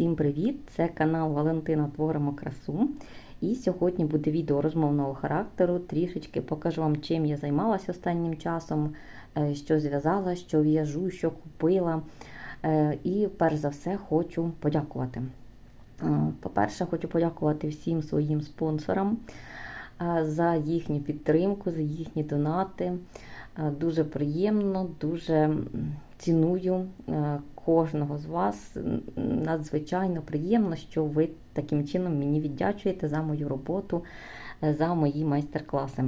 Всім привіт! Це канал Валентина Творимо красу. І сьогодні буде відео розмовного характеру. Трішечки покажу вам, чим я займалася останнім часом, е, що зв'язала, що в'яжу, що купила. Е, І перш за все хочу подякувати. Е, По-перше, хочу подякувати всім своїм спонсорам за їхню підтримку, за їхні донати. Е, Дуже приємно, дуже ціную е, кожного з вас. Надзвичайно приємно, що ви таким чином мені віддячуєте за мою роботу, е, за мої майстер-класи.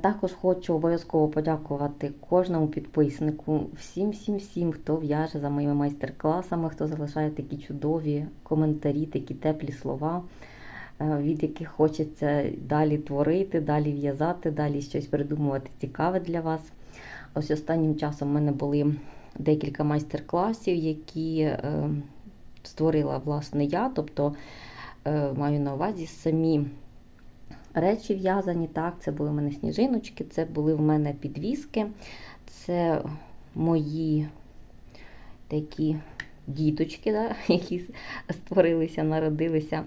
Також хочу обов'язково подякувати кожному підписнику, всім, всім, всім, хто в'яже за моїми майстер-класами, хто залишає такі чудові коментарі, такі теплі слова, від яких хочеться далі творити, далі в'язати, далі щось придумувати цікаве для вас. Ось останнім часом в мене були декілька майстер-класів, які е, створила власне я, тобто е, маю на увазі самі речі в'язані. Так, це були в мене сніжиночки, це були в мене підвіски, це мої такі діточки, да, які створилися, народилися, е,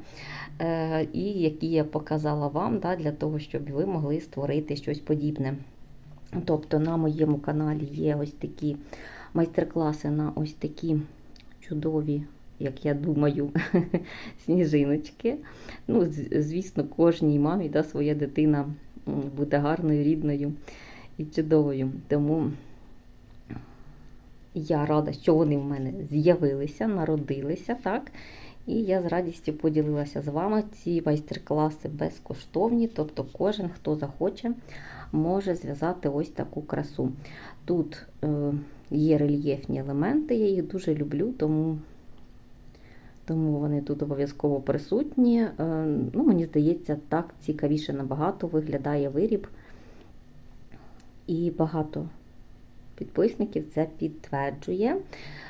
і які я показала вам да, для того, щоб ви могли створити щось подібне. Тобто на моєму каналі є ось такі майстер-класи на ось такі чудові, як я думаю, сніжиночки. Ну, звісно, кожній мамі да, своя дитина буде гарною, рідною і чудовою. Тому я рада, що вони в мене з'явилися, народилися, так? І я з радістю поділилася з вами. Ці майстер-класи безкоштовні, тобто кожен, хто захоче, може зв'язати ось таку красу. Тут е, є рельєфні елементи, я їх дуже люблю, тому, тому вони тут обов'язково присутні. Е, ну, мені здається, так цікавіше набагато виглядає виріб. І багато підписників це підтверджує.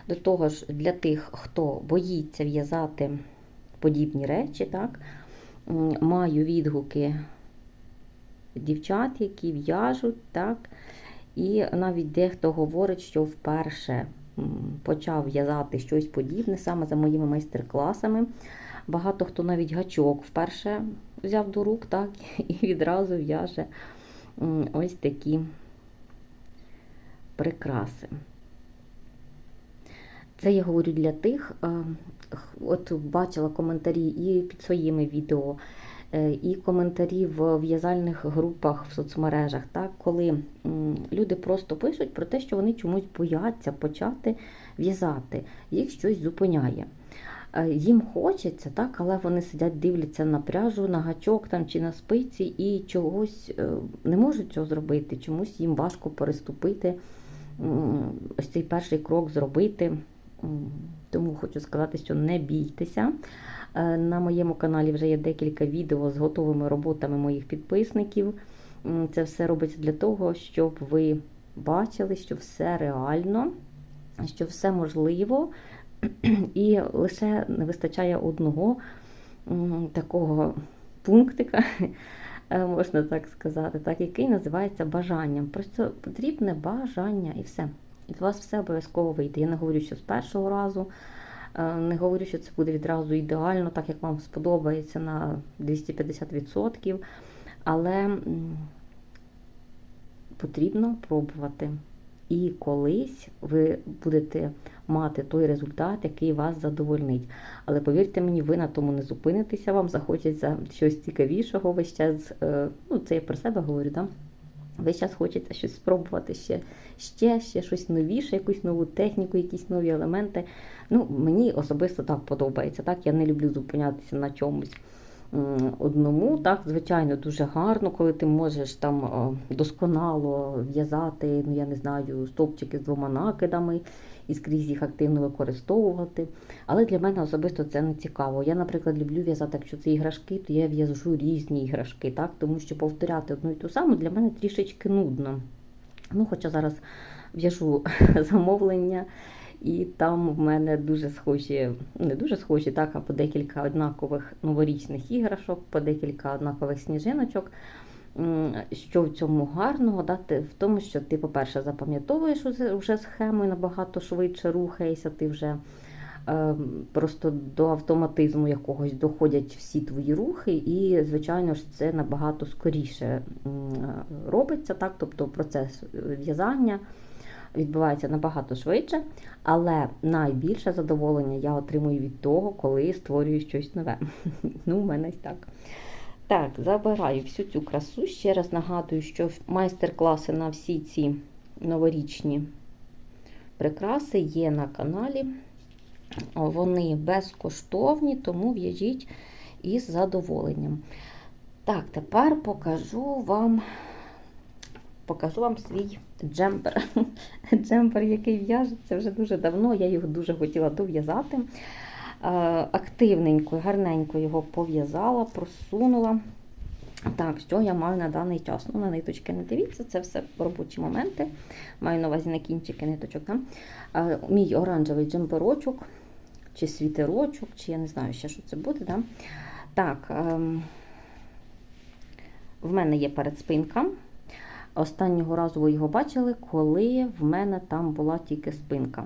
До того ж, для тих, хто боїться в'язати подібні речі, так, маю відгуки дівчат, які в'яжуть, так, і навіть дехто говорить, що вперше почав в'язати щось подібне саме за моїми майстер-класами. Багато хто навіть гачок вперше взяв до рук, так, і відразу в'яже ось такі прикраси. Це я говорю для тих, е, от бачила коментарі і під своїми відео, е, і коментарі в в'язальних групах в соцмережах, так, коли люди просто пишуть про те, що вони чомусь бояться почати в'язати, їх щось зупиняє. Е, Їм хочеться, так, але вони сидять, дивляться на пряжу, на гачок там, чи на спиці і чогось не можуть цього зробити, чомусь їм важко переступити ось цей перший крок зробити. Тому хочу сказати, що не бійтеся. Е, На моєму каналі вже є декілька відео з готовими роботами моїх підписників. Це все робиться для того, щоб ви бачили, що все реально, що все можливо, і лише не вистачає одного такого пунктика, можна так сказати, так, який називається бажанням. Просто потрібне бажання і все. І у вас все обов'язково вийде. Я не говорю, що з першого разу, е, не говорю, що це буде відразу ідеально, так як вам сподобається на 250%. Але потрібно пробувати. І колись ви будете мати той результат, який вас задовольнить. Але повірте мені, ви на тому не зупинитеся, вам захочеться щось цікавішого весь час. е, Ну, це я про себе говорю, да? Весь час хочеться щось спробувати ще, ще, ще щось новіше, якусь нову техніку, якісь нові елементи. Ну, мені особисто так подобається. Так, я не люблю зупинятися на чомусь одному. Так, звичайно, дуже гарно, коли ти можеш там е, досконало в'язати, ну я не знаю, стовпчики з двома накидами і скрізь їх активно використовувати. Але для мене особисто це не цікаво. Я, наприклад, люблю в'язати, якщо це іграшки, то я в'яжу різні іграшки, так? тому що повторяти одну і ту саму для мене трішечки нудно. Ну, хоча зараз в'яжу замовлення, і там в мене дуже схожі, не дуже схожі, так, а по декілька однакових новорічних іграшок, по декілька однакових сніжиночок. Що в цьому гарного, да, в тому, що ти, по-перше, запам'ятовуєш вже схему і набагато швидше рухаєшся, ти вже е, просто до автоматизму якогось доходять всі твої рухи, і, звичайно ж, це набагато скоріше робиться, так? тобто процес в'язання відбувається набагато швидше, але найбільше задоволення я отримую від того, коли створюю щось нове. Ну, у мене так. Так, забираю всю цю красу. Ще раз нагадую, що майстер-класи на всі ці новорічні прикраси є на каналі. Вони безкоштовні, тому в'яжіть із задоволенням. Так, тепер покажу вам покажу вам свій джемпер. Джемпер, який в'яжеться вже дуже давно. Я його дуже хотіла дов'язати. Е, Активненько, гарненько його пов'язала, просунула. Так, що я маю на даний час? Ну, на ниточки не дивіться, це все робочі моменти. Маю на увазі на кінчики ниточок. Да? Е, Мій оранжевий джемперочок, чи світерочок, чи я не знаю ще, що це буде. Да? Так, ем, в мене є передспинка. Останнього разу ви його бачили, коли в мене там була тільки спинка.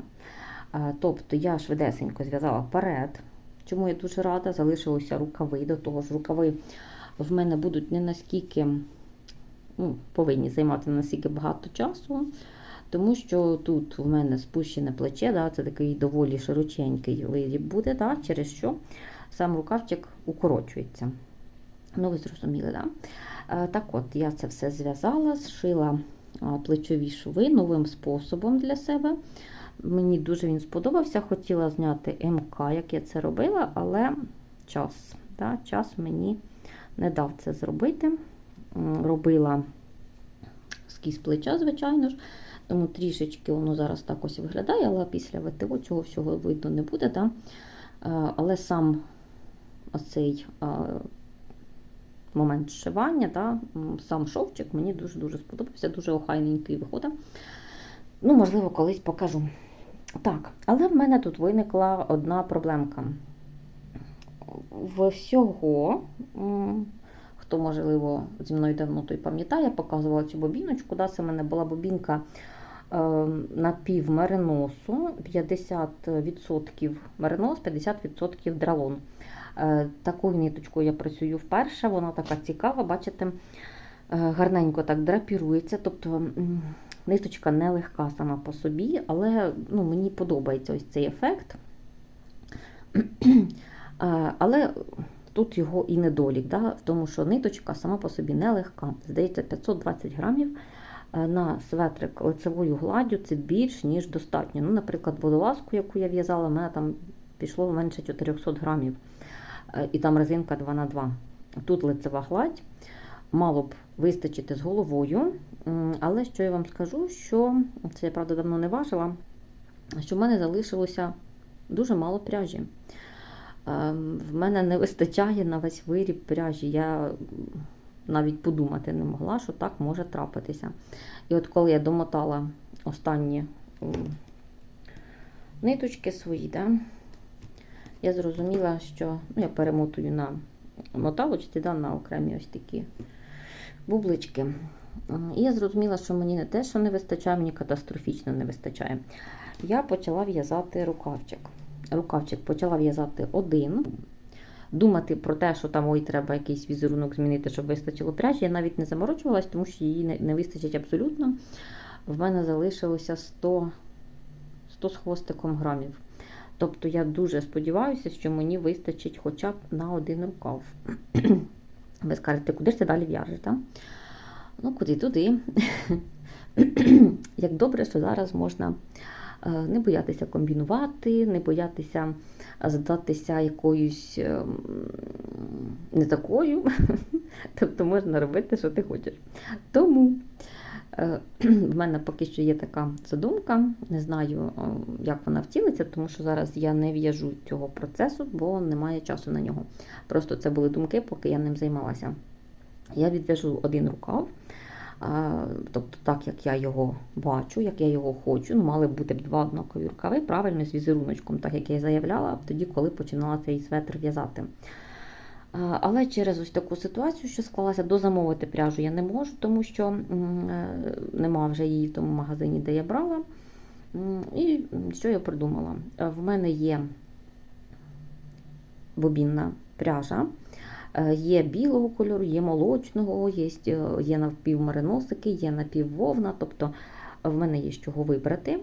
Тобто я швидесенько зв'язала вперед, чому я дуже рада, залишилися рукави. До того ж, рукави в мене будуть не наскільки ну, повинні займати не наскільки багато часу, тому що тут в мене спущене плече, да, це такий доволі широченький виріб буде, да, через що сам рукавчик укорочується. Ну, ви зрозуміли, да? Е, Так от, я це все зв'язала, зшила плечові шви новим способом для себе. Мені дуже він сподобався. Хотіла зняти МК, як я це робила, але час. Да, час мені не дав це зробити. Робила скіз плеча, звичайно ж. Тому трішечки воно зараз так ось виглядає, але після ВТО цього всього видно не буде. Да? Але сам оцей момент зшивання, да, сам шовчик мені дуже-дуже сподобався, дуже охайненький виходить. Ну, можливо, колись покажу. Так, але в мене тут виникла одна проблемка. Всього, хто, можливо, зі мною давно той пам'ятає, показувала цю бобіночку. Да, Це в мене була бобінка напів мериносу, 50% меринос, 50% дралон. Такою ниточкою я працюю вперше, вона така цікава, бачите, гарненько так драпірується. Тобто ниточка не легка сама по собі, але ну, мені подобається ось цей ефект. Але тут його і недолік, да, в тому, що ниточка сама по собі не легка. Здається, 520 грамів на светрик лицевою гладдю це більш, ніж достатньо. Ну, Наприклад, водолазку, яку я в'язала, в мене там пішло менше 400 грамів. І там резинка 2 на 2 Тут лицева гладь, мало б вистачити з головою. Але що я вам скажу, що це я правда давно не важила, що в мене залишилося дуже мало пряжі. В мене не вистачає на весь виріб пряжі. Я навіть подумати не могла, що так може трапитися. І от коли я домотала останні ниточки свої, да, я зрозуміла, що ну, я перемотую на моталочці, да, на окремі ось такі бублички. І я зрозуміла, що мені не те, що не вистачає, мені катастрофічно не вистачає. Я почала в'язати рукавчик. Рукавчик почала в'язати один. Думати про те, що там ой, треба якийсь візерунок змінити, щоб вистачило пряжі. Я навіть не заморочувалась, тому що її не, не вистачить абсолютно. В мене залишилося 100 100 з хвостиком грамів. Тобто я дуже сподіваюся, що мені вистачить хоча б на один рукав. Ви скажете, куди ж ти далі в'яжеш? так? Ну, куди туди. Як добре, що зараз можна не боятися комбінувати, не боятися здатися якоюсь не такою. Тобто можна робити, що ти хочеш. Тому в мене поки що є така задумка, не знаю, як вона втілиться, тому що зараз я не в'яжу цього процесу, бо немає часу на нього. Просто це були думки, поки я ним займалася. Я відв'яжу один рукав, тобто так, як я його бачу, як я його хочу. Ну, мали б бути два однакові рукави, правильно, з візеруночком, так як я і заявляла, тоді, коли починала цей светр в'язати. Але через ось таку ситуацію, що склалася, дозамовити пряжу я не можу, тому що е, нема вже її в тому магазині, де я брала. І що я придумала? В мене є бобінна пряжа. Е, Є білого кольору, є молочного, є, е, є навпівмариносики, є напіввовна, тобто в мене є з чого вибрати.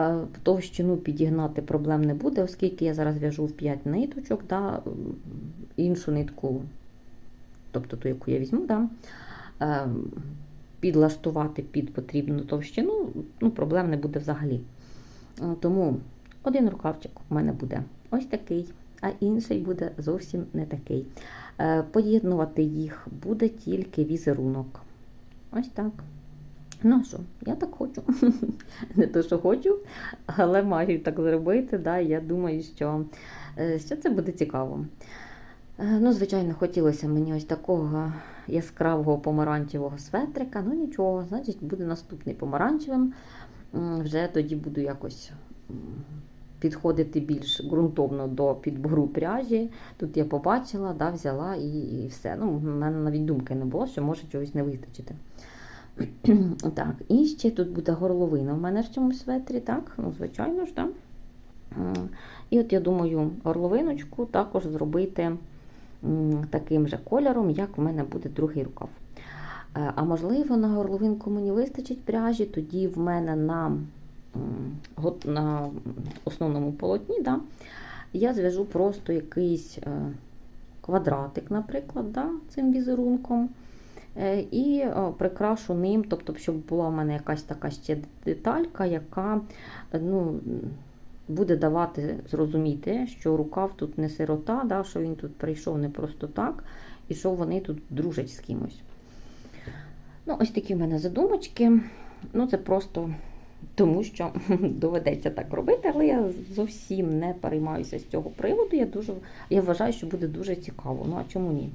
Е, Товщину підігнати проблем не буде, оскільки я зараз в'яжу в 5 ниточок, да, іншу нитку, тобто ту, яку я візьму, да, е, підлаштувати під потрібну товщину, ну, проблем не буде взагалі. Е, Тому один рукавчик у мене буде ось такий, а інший буде зовсім не такий. Поєднувати їх буде тільки візерунок. Ось так. Ну що, я так хочу. Не то, що хочу, але маю так зробити. Да, я думаю, що, е, що це буде цікаво. Е, Ну, звичайно, хотілося мені ось такого яскравого помаранчевого светрика. Ну нічого, значить, буде наступний помаранчевим. Вже тоді буду якось підходити більш ґрунтовно до підбору пряжі. Тут я побачила, да, взяла і, і все. Ну, в мене навіть думки не було, що може чогось не вистачити. так, і ще тут буде горловина в мене в цьому светрі, так? Ну, звичайно ж, так. І от я думаю, горловиночку також зробити таким же кольором, як в мене буде другий рукав. Е, А можливо, на горловинку мені вистачить пряжі, тоді в мене на, на основному полотні да, я зв'яжу просто якийсь е, квадратик, наприклад, да, цим візерунком. Е, І прикрашу ним, тобто, щоб була в мене якась така ще деталька, яка е, ну, буде давати зрозуміти, що рукав тут не сирота, да, що він тут прийшов не просто так, і що вони тут дружать з кимось. Ну, ось такі в мене задумочки. Ну, це просто тому, що доведеться так робити, але я зовсім не переймаюся з цього приводу. Я дуже я вважаю, що буде дуже цікаво. Ну а чому ні?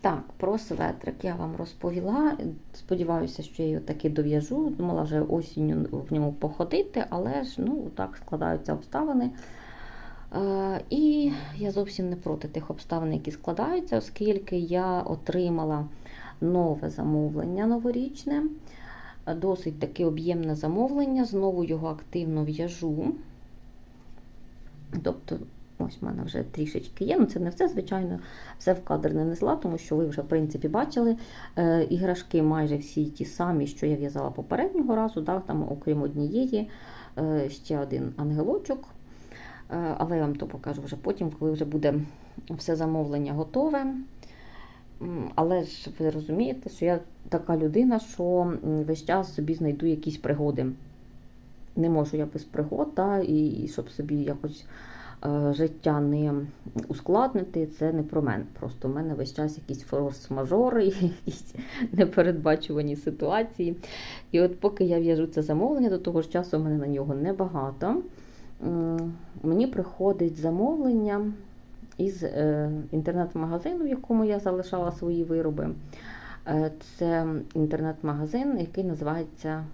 Так, про светрик я вам розповіла. Сподіваюся, що я його таки дов'яжу. Думала вже осінню в ньому походити, але ж ну, так складаються обставини. Е, І я зовсім не проти тих обставин, які складаються, оскільки я отримала нове замовлення новорічне, досить таке об'ємне замовлення. Знову його активно в'яжу. Тобто, ось в мене вже трішечки є. Ну, це не все, звичайно, все в кадр не несла, тому що ви вже, в принципі, бачили. Е, іграшки майже всі ті самі, що я в'язала попереднього разу, да, там, окрім однієї, е, ще один ангелочок. Е, але я вам то покажу вже потім, коли вже буде все замовлення готове. Але ж ви розумієте, що я така людина, що весь час собі знайду якісь пригоди. Не можу я без пригод, да, і, і щоб собі якось життя не ускладнити, це не про мене. Просто в мене весь час якісь форс-мажори, якісь непередбачувані ситуації. І от поки я в'яжу це замовлення, до того ж часу в мене на нього небагато. Мені приходить замовлення із е, інтернет-магазину, в якому я залишала свої вироби. Е, Це інтернет-магазин, який називається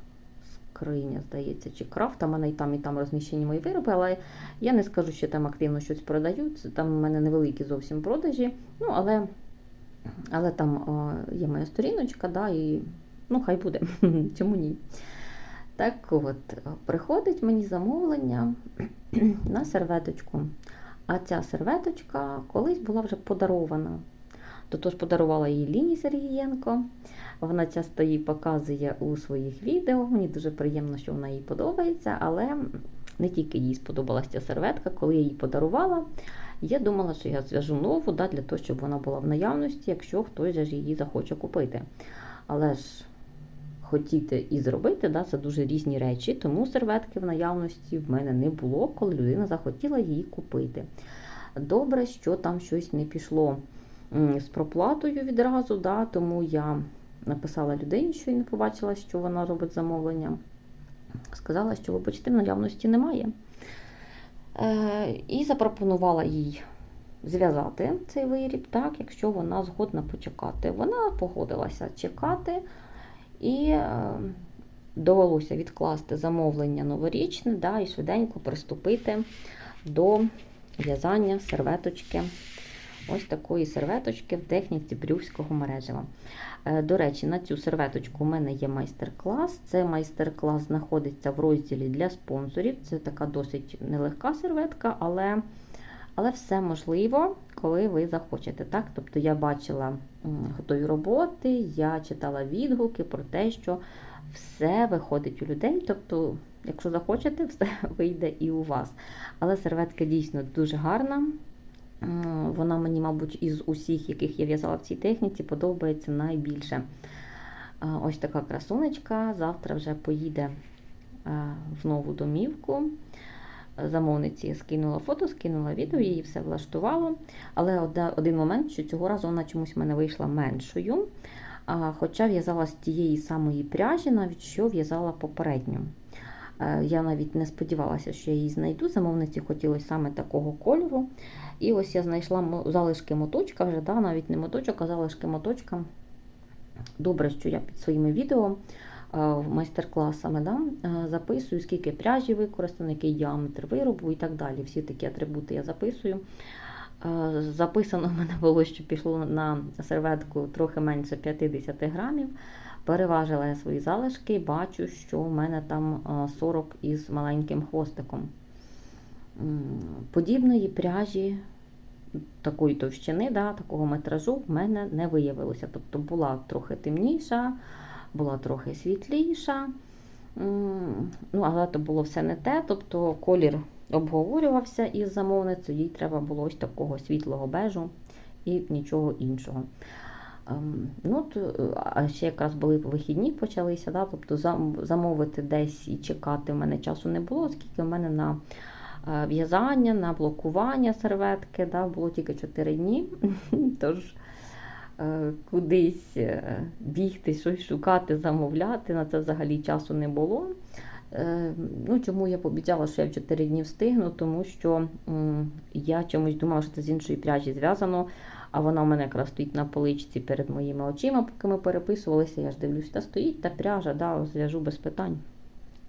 Скриня, здається, чи крафт. Там мене і там, і там розміщені мої вироби, але я не скажу, що там активно щось продають. Там в мене невеликі зовсім продажі. Ну, але, але там о, є моя сторіночка, да, і ну, хай буде. Чому ні? Так от, приходить мені замовлення на серветочку. А ця серветочка колись була вже подарована. Тотож подарувала її Ліні Сергієнко. Вона часто її показує у своїх відео. Мені дуже приємно, що вона їй подобається, але не тільки їй сподобалася ця серветка, коли я її подарувала. Я думала, що я зв'яжу нову да, для того, щоб вона була в наявності, якщо хтось же її захоче купити. Але ж хотіти і зробити, да, це дуже різні речі, тому серветки в наявності в мене не було, коли людина захотіла її купити. Добре, що там щось не пішло з проплатою відразу, да, тому я написала людині, що я не побачила, що вона робить замовлення. Сказала, що, вибачте, в наявності немає. Е, і запропонувала їй зв'язати цей виріб, так, якщо вона згодна почекати. Вона погодилася чекати. І е, довелося відкласти замовлення новорічне да, і швиденько приступити до в'язання серветочки. Ось такої серветочки в техніці брюкського мережева. Е, До речі, на цю серветочку у мене є майстер-клас. Це майстер-клас знаходиться в розділі для спонсорів. Це така досить нелегка серветка, але Але все можливо, коли ви захочете. Так? Тобто я бачила готові роботи, я читала відгуки про те, що все виходить у людей. Тобто, якщо захочете, все вийде і у вас. Але серветка дійсно дуже гарна. М, Вона мені, мабуть, із усіх, яких я в'язала в цій техніці, подобається найбільше. Ось така красунечка. Завтра вже поїде в нову домівку. Замовниці скинула фото, скинула відео, її все влаштувало. Але один момент, що цього разу вона чомусь в мене вийшла меншою. Хоча в'язала з тієї самої пряжі, навіть що в'язала попередньо. Е, Я навіть не сподівалася, що я її знайду. Замовниці хотілося саме такого кольору. І ось я знайшла залишки моточка вже, да, навіть не моточок, а залишки моточка. Добре, що я під своїми відео е, майстер-класами да, е, записую, скільки пряжі використано, який діаметр виробу і так далі. Всі такі атрибути я записую. Записано в мене було, що пішло на серветку трохи менше 50 грамів. Переважила я свої залишки і бачу, що в мене там е, 40 із маленьким хвостиком. Подібної пряжі такої товщини, да, такого метражу в мене не виявилося. Тобто була трохи темніша, була трохи світліша. Ну, але то було все не те. Тобто колір обговорювався із замовницею, їй треба було ось такого світлого бежу і нічого іншого. Ем, Ну, то, а ще якраз були вихідні почалися, да, тобто замовити десь і чекати в мене часу не було, оскільки в мене на е, в'язання, на блокування серветки да, було тільки 4 дні. Тож е, кудись е, бігти, щось шукати, замовляти, на це взагалі часу не було. Е, Ну, Чому я пообіцяла, що я в 4 дні встигну, тому що я чомусь думала, що це з іншої пряжі зв'язано, а вона в мене якраз стоїть на поличці перед моїми очима, поки ми переписувалися. Я ж дивлюсь, та стоїть та пряжа, да, зв'яжу без питань.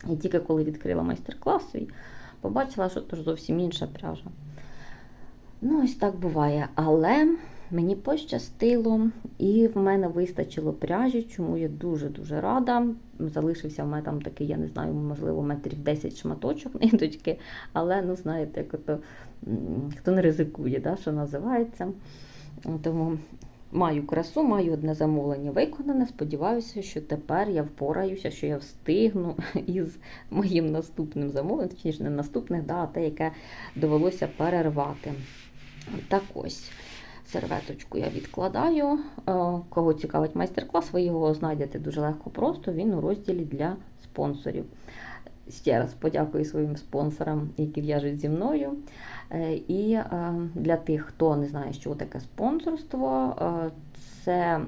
І тільки коли відкрила майстер-клас свій, побачила, що це зовсім інша пряжа. Ну, ось так буває. Але мені пощастило, і в мене вистачило пряжі, чому я дуже-дуже рада. Залишився в мене там такий, я не знаю, можливо, метрів 10 шматочок ниточки, але, ну, знаєте, як ото, хто не ризикує, да, що називається. Тому маю красу, маю одне замовлення виконане. Сподіваюся, що тепер я впораюся, що я встигну із моїм наступним замовленням, точніше, не наступне, да, а те, яке довелося перервати. Так ось. Серветочку я відкладаю. Е, Кого цікавить майстер-клас, ви його знайдете дуже легко просто. Він у розділі для спонсорів. Ще раз подякую своїм спонсорам, які в'яжуть зі мною. Е, І е, для тих, хто не знає, що таке спонсорство, е, це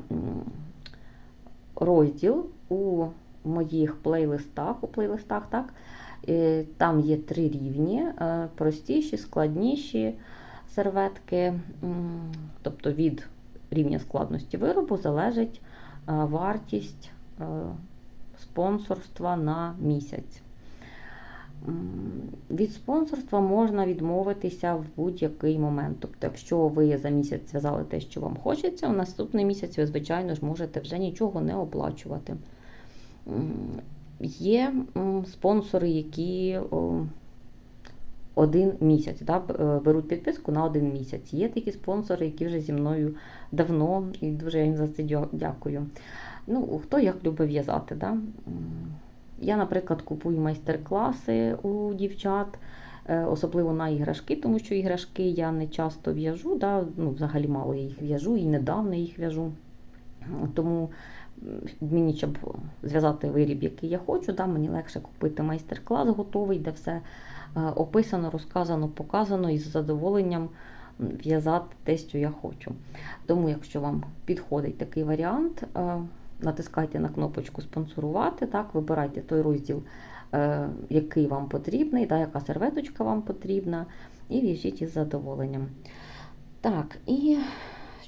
розділ у моїх плейлистах, у плейлистах, так? Там є три рівні: простіші, складніші серветки, тобто від рівня складності виробу залежить вартість спонсорства на місяць. Від спонсорства можна відмовитися в будь-який момент. Тобто, якщо ви за місяць зв'язали те, що вам хочеться, у наступний місяць ви, звичайно ж, можете вже нічого не оплачувати. Є спонсори, які один місяць да, е, беруть підписку на один місяць. Є такі спонсори, які вже зі мною давно, і дуже їм за це дякую. Ну, хто як любить в'язати. Да? Я, наприклад, купую майстер-класи у дівчат, е, особливо на іграшки, тому що іграшки я не часто в'яжу, да? ну, взагалі мало я їх в'яжу і недавно їх в'яжу. Тому мені, щоб зв'язати виріб, який я хочу, да, мені легше купити майстер-клас готовий, де все е, описано, розказано, показано і з задоволенням в'язати те, що я хочу. Тому, якщо вам підходить такий варіант, е, натискайте на кнопочку спонсорувати, так, вибирайте той розділ, е, який вам потрібний, да, яка серветочка вам потрібна, і в'яжіть із задоволенням. Так, і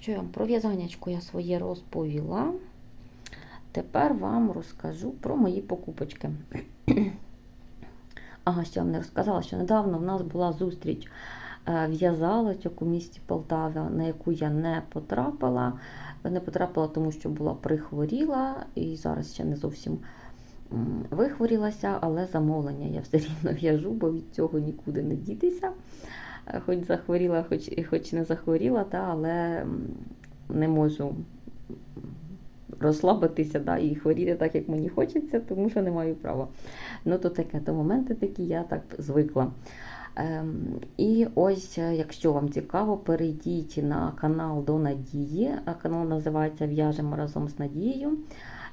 що я вам про в'язаннячко я своє розповіла. Тепер вам розкажу про мої покупочки. Ага, ще вам не розказала, що недавно в нас була зустріч е, в'язалочок у місті Полтава, на яку я не потрапила. Не потрапила, тому що була прихворіла і зараз ще не зовсім вихворілася, але замовлення я все рівно в'яжу, бо від цього нікуди не дітися. Е, Хоч захворіла, хоч, хоч не захворіла, та, але не можу розслабитися да, і хворіти так, як мені хочеться, тому що не маю права. Ну, то таке, то моменти такі, я так звикла. Ем, і ось, е, якщо вам цікаво, перейдіть на канал до Надії. Канал називається В'яжемо разом з Надією.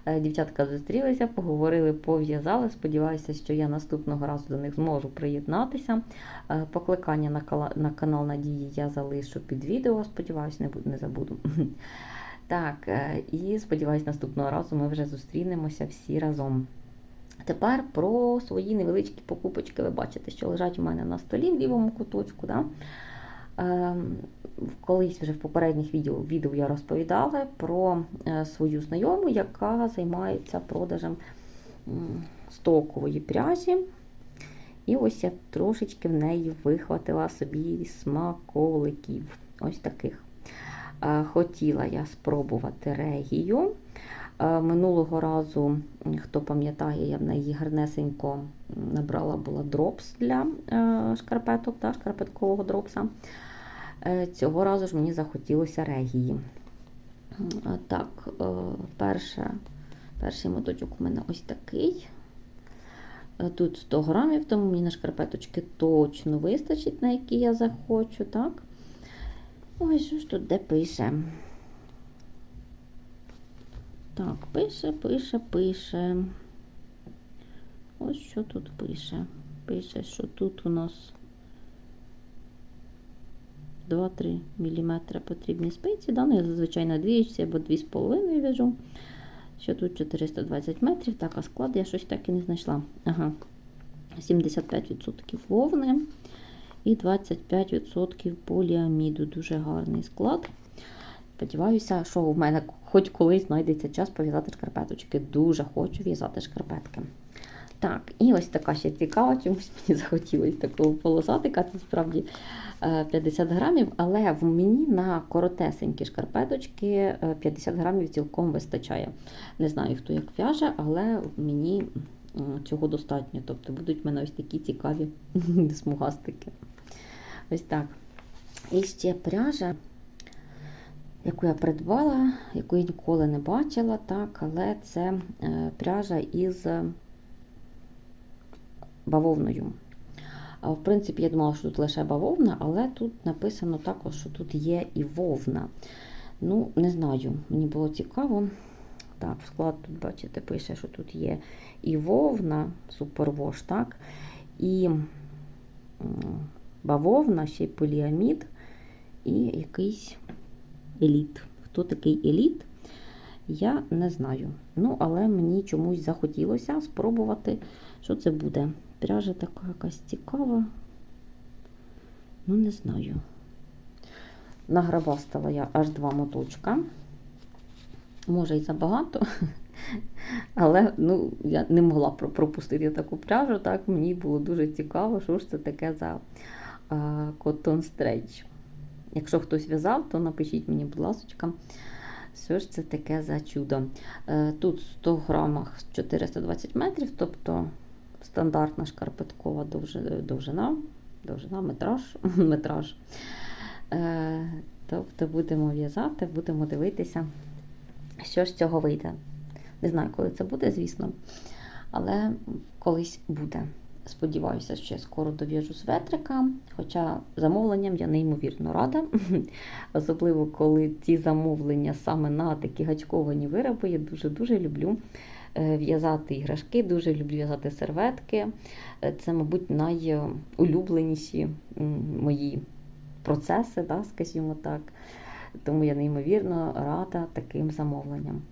Е, Дівчатка зустрілися, поговорили, пов'язали. Сподіваюся, що я наступного разу до них зможу приєднатися. Е, Покликання на канал Надії я залишу під відео. Сподіваюся, не, забуду. Так, е, і сподіваюся, наступного разу ми вже зустрінемося всі разом. Тепер про свої невеличкі покупочки. Ви бачите, що лежать у мене на столі в лівому куточку. Да? Ем, Колись вже в попередніх відео, відео я розповідала про е, свою знайому, яка займається продажем стокової пряжі. І ось я трошечки в неї вихватила собі смаколиків. Ось таких. Е, Хотіла я спробувати регію. Е, Минулого разу, хто пам'ятає, я в неї гарнесенько набрала була дропс для е, шкарпеток, да, шкарпеткового дропса. Е, Цього разу ж мені захотілося регії. Так, перше, перший моточок у мене ось такий. Тут 100 грамів, тому мені на шкарпеточки точно вистачить, на які я захочу, так? Ой, що ж тут де пише? Так, пише, пише, пише. Ось що тут пише. Пише, що тут у нас 2-3 мм потрібні спиці. Да? Ну, я зазвичай на двічці або 2,5 в'яжу. Що тут 420 метрів. Так, а склад я щось так і не знайшла. Ага. 75% вовни і 25% поліаміду. Дуже гарний склад. Сподіваюся, що в мене хоч колись знайдеться час пов'язати шкарпеточки. Дуже хочу в'язати шкарпетки. Так, і ось така ще цікава, чомусь мені захотілося такого полосатика. Це справді е, 50 грамів, але в мені на коротесенькі шкарпеточки е, 50 грамів цілком вистачає. Не знаю, хто як в'яже, але мені цього достатньо. Тобто будуть в мене ось такі цікаві смугастики. Ось так. І ще пряжа, яку я придбала, яку я ніколи не бачила, так, але це е, пряжа із бавовною. В принципі, я думала, що тут лише бавовна, але тут написано також, що тут є і вовна. Ну, не знаю, мені було цікаво. Так, склад тут, бачите, пише, що тут є і вовна, супервош, так, і бавовна, ще й поліамід, і якийсь еліт. Хто такий еліт? Я не знаю. Ну, але мені чомусь захотілося спробувати, що це буде. Пряжа така якась цікава. Ну, не знаю. Награбастала я аж два моточка. Може і забагато, але ну, я не могла пропустити таку пряжу. Так, мені було дуже цікаво, що ж це таке за Cotton Stretch. Якщо хтось в'язав, то напишіть мені, будь ласка, що ж це таке за чудо. Е, Тут в 100 грамах 420 метрів, тобто стандартна шкарпеткова довжина, довжина, метраж. метраж. Е, Тобто будемо в'язати, будемо дивитися, що з цього вийде. Не знаю, коли це буде, звісно, але колись буде. Сподіваюся, що я скоро дов'яжу светрика, хоча замовленням я неймовірно рада. Особливо, коли ці замовлення саме на такі гачковані вироби, я дуже-дуже люблю е, в'язати іграшки, дуже люблю в'язати серветки. Е, Це, мабуть, найулюбленіші мої процеси, да, скажімо так. Тому я неймовірно рада таким замовленням.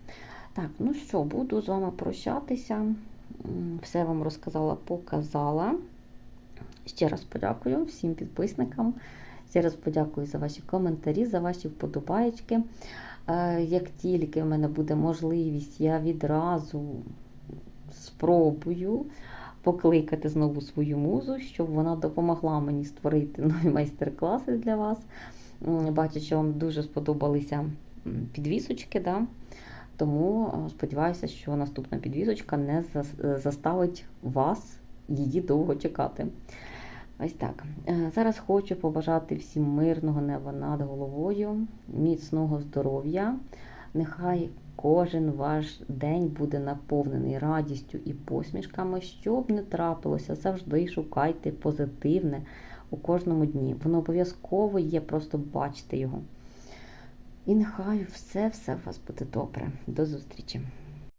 Так, ну що, буду з вами прощатися. Все вам розказала, показала. Ще раз подякую всім підписникам. Ще раз подякую за ваші коментарі, за ваші вподобаєчки. Е, Як тільки в мене буде можливість, я відразу спробую покликати знову свою музу, щоб вона допомогла мені створити нові майстер-класи для вас. Бачу, що вам дуже сподобалися підвісочки. Да? Тому е, сподіваюся, що наступна підвісочка не е, заставить вас її довго чекати. Ось так. Е, Зараз хочу побажати всім мирного неба над головою, міцного здоров'я. Нехай кожен ваш день буде наповнений радістю і посмішками. Що б не трапилося, завжди шукайте позитивне у кожному дні. Воно обов'язково є, просто бачите його. І нехай все-все у вас буде добре. До зустрічі!